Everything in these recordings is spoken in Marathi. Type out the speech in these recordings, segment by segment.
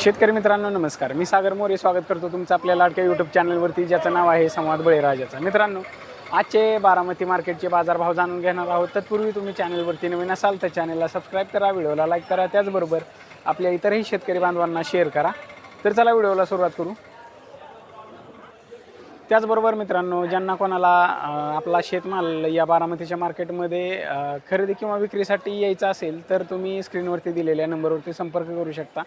शेतकरी मित्रांनो नमस्कार. मी सागर मोरे स्वागत करतो तुमचं आपल्या लाडक्या यूट्यूब चॅनलवरती ज्याचं नाव आहे संवाद बळीराजाचा मित्रांनो आजचे बारामती मार्केटचे बाजारभाव जाणून घेणार आहोत. तत्पूर्वी तुम्ही चॅनलवरती नवीन असाल तर चॅनलला सबस्क्राईब करा व्हिडिओला लाईक करा. त्याचबरोबर आपल्या इतरही शेतकरी बांधवांना शेअर करा. तर चला व्हिडिओला सुरुवात करू. त्याचबरोबर मित्रांनो ज्यांना कोणाला आपला शेतमाल या बारामतीच्या मार्केटमध्ये खरेदी किंवा विक्रीसाठी यायचा असेल तर तुम्ही स्क्रीनवरती दिलेल्या नंबरवरती संपर्क करू शकता.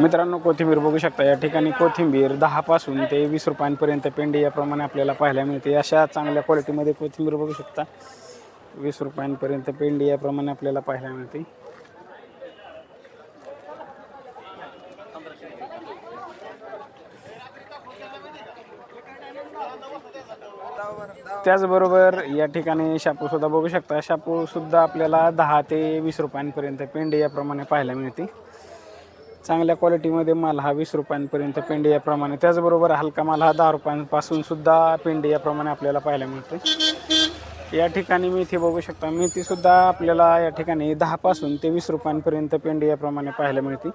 मित्रांनो कोथिंबीर बघू शकता. या ठिकाणी कोथिंबीर दहापासून ते वीस रुपयांपर्यंत पेंडी याप्रमाणे आपल्याला पाहायला मिळते. अशा चांगल्या क्वालिटीमध्ये कोथिंबीर बघू शकता. वीस रुपयांपर्यंत पेंडी याप्रमाणे आपल्याला पाहायला मिळते. त्याचबरोबर या ठिकाणी शापूसुद्धा बघू शकता. शापूसुद्धा आपल्याला दहा ते वीस रुपयांपर्यंत पेंडी याप्रमाणे पाहायला मिळते. चांगल्या क्वालिटीमध्ये माल हा वीस रुपयांपर्यंत पेंडी याप्रमाणे. त्याचबरोबर हलका माल हा दहा रुपयांपासून सुद्धा पेंडी याप्रमाणे आपल्याला पाहायला मिळते या ठिकाणी मेथी बघू शकता. मेथीसुद्धा आपल्याला या ठिकाणी दहापासून ते वीस रुपयांपर्यंत पेंडी याप्रमाणे पाहायला मिळते.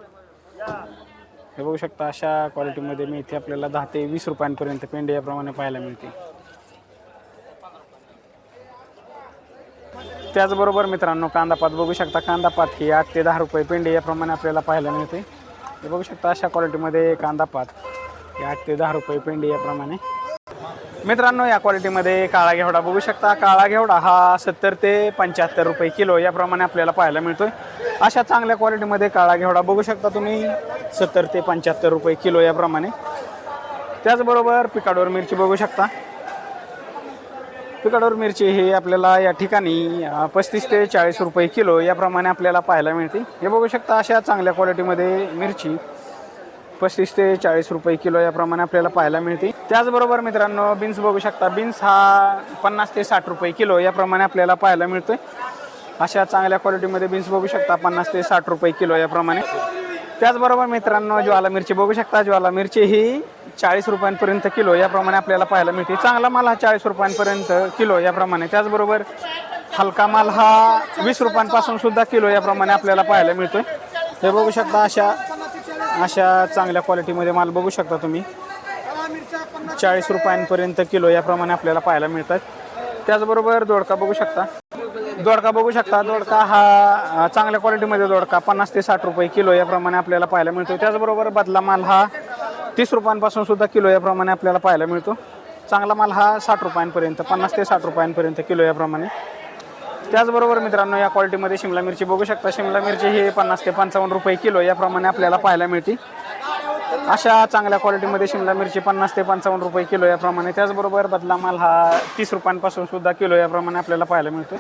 हे बघू शकता अशा क्वालिटीमध्ये मेथी आपल्याला दहा ते वीस रुपयांपर्यंत पेंडी याप्रमाणे पाहायला मिळते. त्याचबरोबर मित्रांनो कांदापात बघू शकता. कांदापात ही आठ ते दहा रुपये पेंडे याप्रमाणे आपल्याला पाहायला मिळते. हे बघू शकता अशा क्वालिटीमध्ये कांदा पात. आठ ते दहा रुपये पेंडी याप्रमाणे. मित्रांनो या क्वालिटीमध्ये काळा घेवडा बघू शकता. काळा घेवडा हा सत्तर ते पंच्याहत्तर रुपये किलो याप्रमाणे आपल्याला पाहायला मिळतोय. अशा चांगल्या क्वालिटीमध्ये काळा घेवडा बघू शकता तुम्ही. सत्तर ते पंच्याहत्तर रुपये किलो याप्रमाणे. त्याचबरोबर पिकाडोर मिरची बघू शकता. पिकाडोर मिरची ही आपल्याला या ठिकाणी पस्तीस ते चाळीस रुपये किलो याप्रमाणे आपल्याला पाहायला मिळते. हे बघू शकता अशा चांगल्या क्वालिटीमध्ये मिरची पस्तीस ते चाळीस रुपये किलो याप्रमाणे आपल्याला पाहायला मिळते. त्याचबरोबर मित्रांनो बीन्स बघू शकता. बीन्स हा पन्नास ते साठ रुपये किलो याप्रमाणे आपल्याला पाहायला मिळतोय. अशा चांगल्या क्वालिटीमध्ये बीन्स बघू शकता पन्नास ते साठ रुपये किलो याप्रमाणे. त्याचबरोबर मित्रांनो ज्वाला मिरची बघू शकता. ज्वाला मिरची ही चाळीस रुपयांपर्यंत किलो याप्रमाणे आपल्याला पाहायला मिळते. चांगला माल हा चाळीस रुपयांपर्यंत किलो याप्रमाणे. त्याचबरोबर हलका माल हा वीस रुपयांपासून सुद्धा किलो याप्रमाणे आपल्याला पाहायला मिळतोय. हे बघू शकता अशा अशा चांगल्या क्वालिटीमध्ये माल बघू शकता तुम्ही. चाळीस रुपयांपर्यंत किलो याप्रमाणे आपल्याला पाहायला मिळतात. त्याचबरोबर दोडका बघू शकता. दोडका बघू शकता. दोडका हा चांगल्या क्वालिटीमध्ये दोडका. पन्नास ते साठ रुपये किलो याप्रमाणे आपल्याला पाहायला मिळतो. त्याचबरोबर बदला माल हा तीस रुपयांपासून सुद्धा किलो याप्रमाणे आपल्याला पाहायला मिळतो. चांगला माल हा साठ रुपयांपर्यंत पन्नास ते साठ रुपयांपर्यंत किलो याप्रमाणे. त्याचबरोबर मित्रांनो या क्वालिटीमध्ये शिमला मिरची बघू शकता. शिमला मिरची ही पन्नास ते पंचावन्न रुपये किलो याप्रमाणे आपल्याला पाहायला मिळते. अशा चांगल्या क्वालिटीमध्ये शिमला मिरची पन्नास ते पंचावन्न रुपये किलो याप्रमाणे. त्याचबरोबर बदला माल हा तीस रुपयांपासून सुद्धा किलो याप्रमाणे आपल्याला पाहायला मिळतो.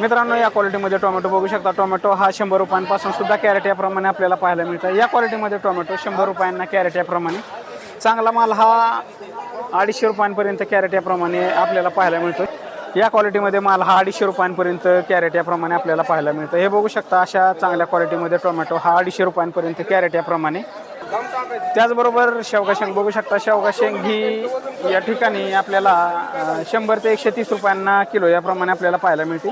मित्रांनो या क्वालिटीमध्ये टोमॅटो बघू शकता. टोमॅटो हा शंभर रुपयांपासून सुद्धा कॅरेट याप्रमाणे आपल्याला पाहायला मिळतं या क्वालिटीमध्ये टोमॅटो शंभर रुपयांना कॅरेट याप्रमाणे. चांगला माल हा अडीचशे रुपयांपर्यंत कॅरेट याप्रमाणे आपल्याला पाहायला मिळतो या क्वालिटीमध्ये माल हा अडीचशे रुपयांपर्यंत कॅरेट याप्रमाणे आपल्याला पाहायला मिळतं हे बघू शकता अशा चांगल्या क्वालिटीमध्ये टोमॅटो हा अडीचशे रुपयांपर्यंत कॅरेट याप्रमाणे. त्याचबरोबर शेवगा शेंग बघू शकता. शेवगा शेंग ही या ठिकाणी आपल्याला शंभर ते एकशे तीस रुपयांना किलो याप्रमाणे आपल्याला पाहायला मिळते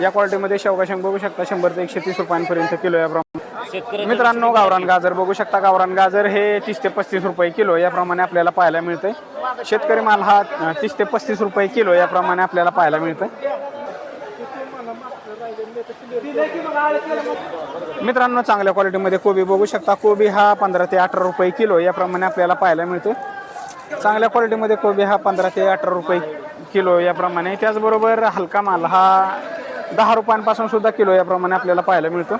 या क्वालिटीमध्ये शेवगा शेंग बघू शकता. शंभर ते एकशे तीस रुपयांपर्यंत किलो याप्रमाणे मित्रांनो गावरान गाजर बघू शकता. गावरान गाजर हे तीस ते पस्तीस रुपये किलो याप्रमाणे आपल्याला पाहायला मिळतंय. शेतकरी माल हा तीस ते पस्तीस रुपये किलो याप्रमाणे आपल्याला पाहायला मिळतंय. मित्रांनो चांगल्या क्वालिटीमध्ये कोबी बघू शकता. कोबी हा पंधरा ते अठरा रुपये किलो याप्रमाणे आपल्याला पाहायला मिळतो चांगल्या क्वालिटीमध्ये कोबी हा पंधरा ते अठरा रुपये किलो याप्रमाणे. त्याचबरोबर हलका माल हा दहा रुपयांपासून सुद्धा किलो याप्रमाणे आपल्याला पाहायला मिळतो.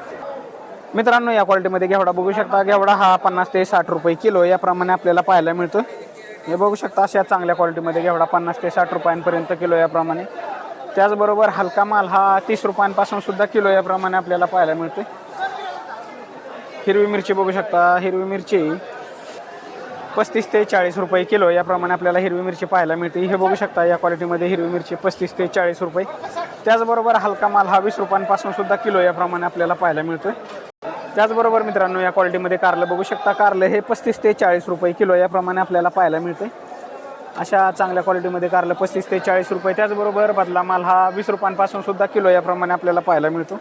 मित्रांनो या क्वालिटीमध्ये घेवडा बघू शकता. घेवडा हा पन्नास ते साठ रुपये किलो याप्रमाणे आपल्याला पाहायला मिळतो. हे बघू शकता अशा चांगल्या क्वालिटीमध्ये घेवडा पन्नास ते साठ रुपयांपर्यंत किलो याप्रमाणे. त्याचबरोबर हलका माल हा तीस रुपयांपासून सुद्धा किलो याप्रमाणे आपल्याला पाहायला मिळतो हिरवी मिरची बघू शकता. हिरवी मिरची पस्तीस ते चाळीस रुपये किलो याप्रमाणे आपल्याला हिरवी मिरची पाहायला मिळते. हे बघू शकता या क्वालिटीमध्ये हिरवी मिरची पस्तीस ते चाळीस रुपये. त्याचबरोबर हलका माल हा वीस रुपयांपासून सुद्धा किलो याप्रमाणे आपल्याला पाहायला मिळतोय. त्याचबरोबर मित्रांनो या क्वालिटीमध्ये कारलं बघू शकता. कारलं हे पस्तीस ते चाळीस रुपये किलो याप्रमाणे आपल्याला पाहायला मिळते अशा चांगल्या क्वालिटीमध्ये कारलं पस्तीस ते चाळीस रुपये. त्याचबरोबर बदला माल हा वीस रुपयांपासून सुद्धा किलो याप्रमाणे आपल्याला पाहायला मिळतो.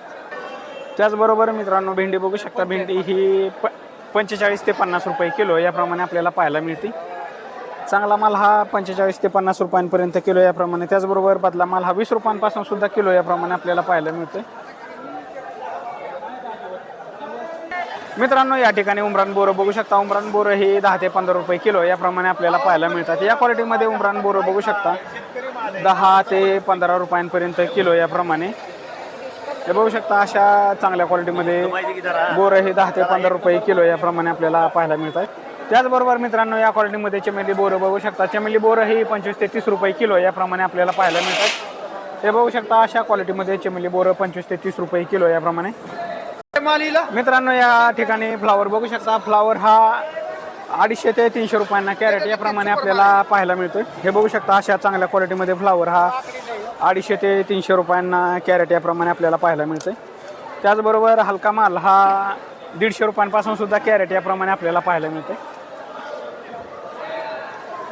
त्याचबरोबर मित्रांनो भेंडी बघू शकता. भेंडी ही प पंचेचाळीस ते पन्नास रुपये किलो याप्रमाणे आपल्याला पाहायला मिळते. चांगला माल हा पंचेचाळीस ते पन्नास रुपयांपर्यंत किलो याप्रमाणे. त्याचबरोबर बदला माल हा वीस रुपयांपासून सुद्धा किलो याप्रमाणे आपल्याला पाहायला मिळतोय. मित्रांनो या ठिकाणी उमरान बोरं बघू शकता. उमरान बोरं हे दहा ते पंधरा रुपये किलो याप्रमाणे आपल्याला पाहायला मिळतात. या क्वालिटीमध्ये उमरान बोरं बघू शकता. दहा ते पंधरा रुपयांपर्यंत किलो याप्रमाणे. हे बघू शकता अशा चांगल्या क्वालिटीमध्ये बोरं हे दहा ते पंधरा रुपये किलो याप्रमाणे आपल्याला पाहायला मिळतात. त्याचबरोबर मित्रांनो या क्वालिटीमध्ये चमेली बोरं बघू शकता. चमेली बोरं ही पंचवीस ते तीस रुपये किलो याप्रमाणे आपल्याला पाहायला मिळतात. हे बघू शकता अशा क्वालिटीमध्ये चमेली बोरं पंचवीस ते तीस रुपये किलो याप्रमाणे. मित्रांनो या ठिकाणी फ्लावर बघू शकता. फ्लावर हा अडीचशे ते तीनशे रुपयांना कॅरेट याप्रमाणे आपल्याला पाहायला मिळतोय. हे बघू शकता अशा चांगल्या क्वालिटीमध्ये फ्लावर हा अडीचशे ते तीनशे रुपयांना कॅरेट याप्रमाणे आपल्याला पाहायला मिळतोय. त्याचबरोबर हलका माल हा दीडशे रुपयांपासून सुद्धा कॅरेट याप्रमाणे आपल्याला पाहायला मिळतोय.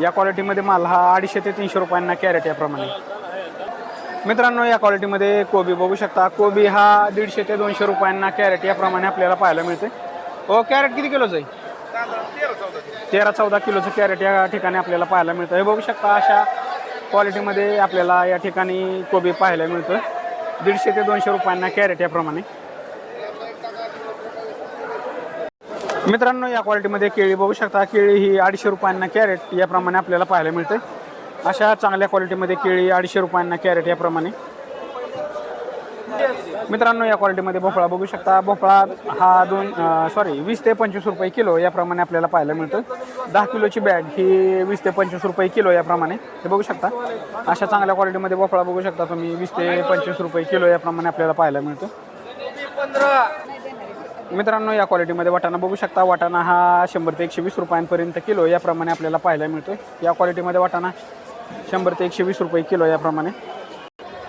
या क्वालिटीमध्ये माल हा अडीचशे ते तीनशे रुपयांना कॅरेट याप्रमाणे. मित्रांनो या क्वालिटीमध्ये कोबी बघू शकता. कोबी हा दीडशे ते दोनशे रुपयांना कॅरेट याप्रमाणे आपल्याला पाहायला मिळते. हो कॅरेट किती किलोचं आहे? तेरा चौदा किलोचं कॅरेट या ठिकाणी आपल्याला पाहायला मिळतं. हे बघू शकता अशा क्वालिटीमध्ये आपल्याला या ठिकाणी कोबी पाहायला मिळतं दीडशे ते दोनशे रुपयांना कॅरेट याप्रमाणे. मित्रांनो या क्वालिटीमध्ये केळी बघू शकता. केळी ही अडीचशे रुपयांना कॅरेट याप्रमाणे आपल्याला पाहायला मिळते अशा चांगल्या क्वालिटीमध्ये केळी अडीचशे रुपयांना कॅरेट याप्रमाणे. मित्रांनो या क्वालिटीमध्ये भोपळा बघू शकता. भोपळा हा दोन सॉरी वीस ते पंचवीस रुपये किलो याप्रमाणे आपल्याला पाहायला मिळतं दहा किलोची बॅग ही वीस ते पंचवीस रुपये किलो याप्रमाणे. हे बघू शकता. अशा चांगल्या क्वालिटीमध्ये भोपळा बघू शकता तुम्ही. वीस ते पंचवीस रुपये किलो याप्रमाणे आपल्याला पाहायला मिळतं मित्रांनो या क्वालिटीमध्ये वाटाणा बघू शकता. वाटाणा हा शंभर ते एकशे वीस रुपयांपर्यंत किलो याप्रमाणे आपल्याला पाहायला मिळतो या क्वालिटीमध्ये वाटाणा शंभर ते एकशे वीस रुपये किलो याप्रमाणे.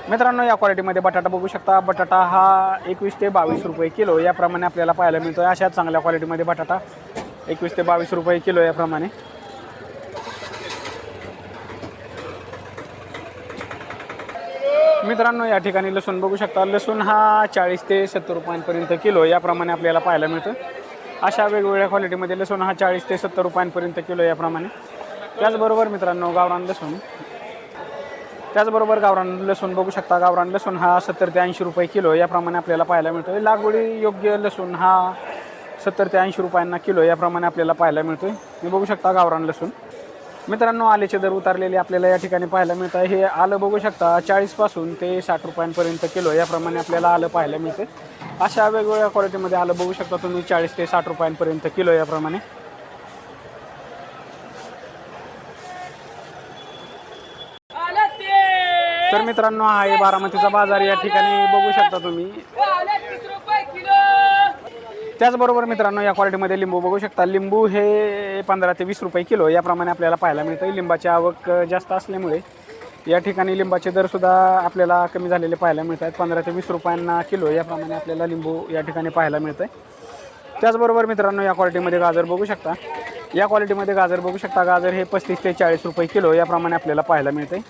मित्रांनो या क्वालिटीमध्ये बटाटा बघू शकता. बटाटा हा एकवीस ते बावीस रुपये किलो याप्रमाणे आपल्याला पाहायला मिळतो अशा चांगल्या क्वालिटीमध्ये बटाटा एकवीस ते बावीस रुपये किलो याप्रमाणे. मित्रांनो या ठिकाणी लसूण बघू शकता. लसूण हा चाळीस ते सत्तर रुपयांपर्यंत किलो याप्रमाणे आपल्याला पाहायला मिळतं. अशा वेगवेगळ्या क्वालिटीमध्ये लसूण हा चाळीस ते सत्तर रुपयांपर्यंत किलो याप्रमाणे. त्याचबरोबर मित्रांनो गावरान लसूण. त्याचबरोबर गावरान लसूण बघू शकता. गावरान लसूण हा सत्तर ते ऐंशी रुपये किलो याप्रमाणे आपल्याला पाहायला मिळतो लागवडी योग्य लसूण हा सत्तर ते ऐंशी रुपयांना किलो याप्रमाणे आपल्याला पाहायला मिळतो मी बघू शकता गावरान लसूण. मित्रांनो आल्याचे दर उतारलेले आपल्याला या ठिकाणी पाहायला मिळतं हे आलं बघू शकता चाळीसपासून ते साठ रुपयांपर्यंत किलो याप्रमाणे आपल्याला आलं पाहायला मिळते अशा वेगवेगळ्या क्वालिटीमध्ये आलं बघू शकता तुम्ही चाळीस ते साठ रुपयांपर्यंत किलो याप्रमाणे. तर मित्रांनो हा आहे बारामतीचा बाजार. या ठिकाणी बघू शकता तुम्ही. त्याचबरोबर मित्रांनो या क्वालिटीमध्ये लिंबू बघू शकता. लिंबू हे पंधरा ते वीस रुपये किलो याप्रमाणे आपल्याला पाहायला मिळतं लिंबाची आवक जास्त असल्यामुळे या ठिकाणी लिंबाचे दरसुद्धा आपल्याला कमी झालेले पाहायला मिळत आहेत पंधरा ते वीस रुपयांना किलो याप्रमाणे आपल्याला लिंबू या ठिकाणी पाहायला मिळतं आहे त्याचबरोबर मित्रांनो या क्वालिटीमध्ये गाजर बघू शकता. या क्वालिटीमध्ये गाजर बघू शकता. गाजर हे पस्तीस ते चाळीस रुपये किलो याप्रमाणे आपल्याला पाहायला मिळते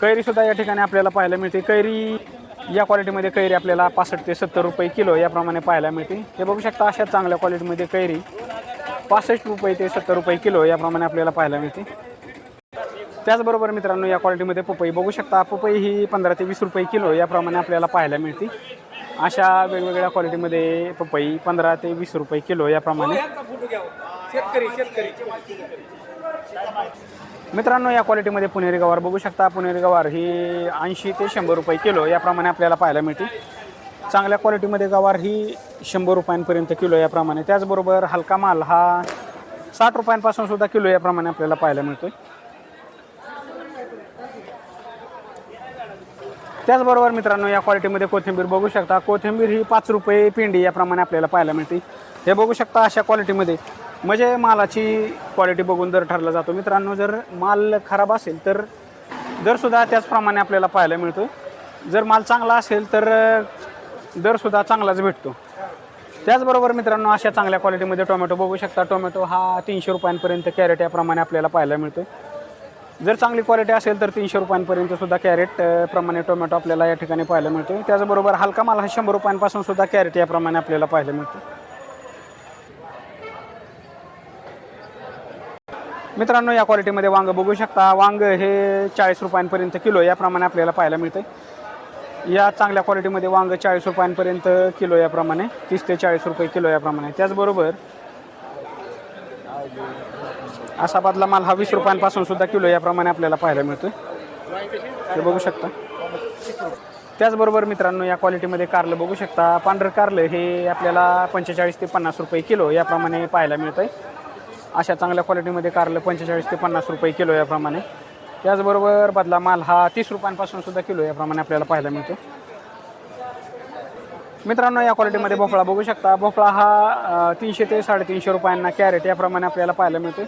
कैरीसुद्धा या ठिकाणी आपल्याला पाहायला मिळते कैरी या क्वालिटीमध्ये कैरी आपल्याला पासष्ट ते सत्तर रुपये किलो याप्रमाणे पाहायला मिळते हे बघू शकता अशा चांगल्या क्वालिटीमध्ये कैरी पासष्ट रुपये ते सत्तर रुपये किलो याप्रमाणे आपल्याला पाहायला मिळते त्याचबरोबर मित्रांनो या क्वालिटीमध्ये पपई बघू शकता. पपई ही पंधरा ते वीस रुपये किलो याप्रमाणे आपल्याला पाहायला मिळते अशा वेगवेगळ्या क्वालिटीमध्ये पपई पंधरा ते वीस रुपये किलो याप्रमाणे. मित्रांनो या क्वालिटीमध्ये पुणेरी गवार बघू शकता. पुणेरी गवार ही ऐंशी ते शंभर रुपये किलो याप्रमाणे आपल्याला पाहायला मिळते. चांगल्या क्वालिटीमध्ये गवार ही शंभर रुपयांपर्यंत किलो याप्रमाणे. त्याचबरोबर हलका माल हा साठ रुपयांपासून सुद्धा किलो याप्रमाणे आपल्याला पाहायला मिळतो आहे त्याचबरोबर मित्रांनो या क्वालिटीमध्ये कोथिंबीर बघू शकता. कोथिंबीर ही पाच रुपये पिंडी याप्रमाणे आपल्याला पाहायला मिळते. हे बघू शकता अशा क्वालिटीमध्ये. म्हणजे मालाची क्वालिटी बघून दर ठरला जातो. मित्रांनो जर माल खराब असेल तर दरसुद्धा त्याचप्रमाणे आपल्याला पाहायला मिळतो. जर माल चांगला असेल तर दरसुद्धा चांगलाच भेटतो. त्याचबरोबर मित्रांनो अशा चांगल्या क्वालिटीमध्ये टोमॅटो बघू शकता. टोमॅटो हा तीनशे रुपयांपर्यंत कॅरेट याप्रमाणे आपल्याला पाहायला मिळतो जर चांगली क्वालिटी असेल तर तीनशे रुपयांपर्यंत सुद्धा कॅरेट प्रमाणे टोमॅटो आपल्याला या ठिकाणी पाहायला मिळतो त्याचबरोबर हलका माल हा शंभर रुपयांपासून सुद्धा कॅरेट याप्रमाणे आपल्याला पाहायला मिळतो मित्रांनो या क्वालिटीमध्ये वांग बघू शकता. वांग हे चाळीस रुपयांपर्यंत किलो याप्रमाणे आपल्याला पाहायला मिळते या चांगल्या क्वालिटीमध्ये वांग चाळीस रुपयांपर्यंत किलो याप्रमाणे तीस ते चाळीस रुपये किलो याप्रमाणे त्याचबरोबर असा बदला माल हा वीस रुपयांपासून सुद्धा किलो याप्रमाणे आपल्याला पाहायला मिळतो ते बघू शकता. त्याचबरोबर मित्रांनो या क्वालिटीमध्ये कारलं बघू शकता. पांढरं कारलं हे आपल्याला पंचेचाळीस ते पन्नास रुपये किलो याप्रमाणे पाहायला मिळतं अशा चांगल्या क्वालिटीमध्ये कारलं पंचेचाळीस ते पन्नास रुपये किलो याप्रमाणे. त्याचबरोबर बदला माल हा तीस रुपयांपासून सुद्धा किलो याप्रमाणे आपल्याला पाहायला मिळतो मित्रांनो या क्वालिटीमध्ये भोपळा बघू शकता. भोपळा हा तीनशे ते साडेतीनशे रुपयांना कॅरेट याप्रमाणे आपल्याला पाहायला मिळते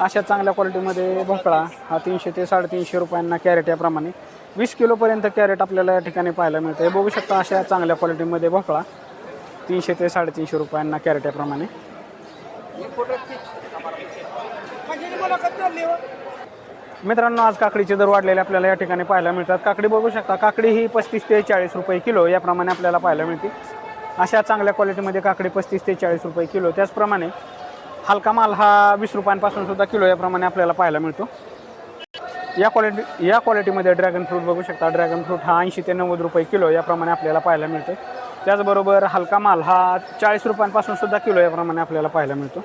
अशा चांगल्या क्वालिटीमध्ये भोपळा हा तीनशे ते साडेतीनशे रुपयांना कॅरेट याप्रमाणे वीस किलोपर्यंत कॅरेट आपल्याला या ठिकाणी पाहायला मिळते हे बघू शकता अशा चांगल्या क्वालिटीमध्ये भोपळा तीनशे ते साडेतीनशे रुपयांना कॅरेट याप्रमाणे. मित्रांनो आज काकडीचे दर वाढलेले आपल्याला या ठिकाणी पाहायला मिळतात. काकडी बघू शकता. काकडी ही पस्तीस ते चाळीस रुपये किलो याप्रमाणे आपल्याला पाहायला मिळते. अशा चांगल्या क्वालिटीमध्ये काकडी पस्तीस ते चाळीस रुपये किलो त्याचप्रमाणे हलका माल हा वीस रुपयांपासून सुद्धा किलो याप्रमाणे आपल्याला पाहायला मिळतो. या क्वालिटी या क्वालिटीमध्ये ड्रॅगन फ्रूट बघू शकता. ड्रॅगन फ्रूट हा ऐंशी ते नव्वद रुपये किलो याप्रमाणे आपल्याला पाहायला मिळतो. त्याचबरोबर हलका माल हा चाळीस रुपयांपासून सुद्धा किलो याप्रमाणे आपल्याला पाहायला मिळतो.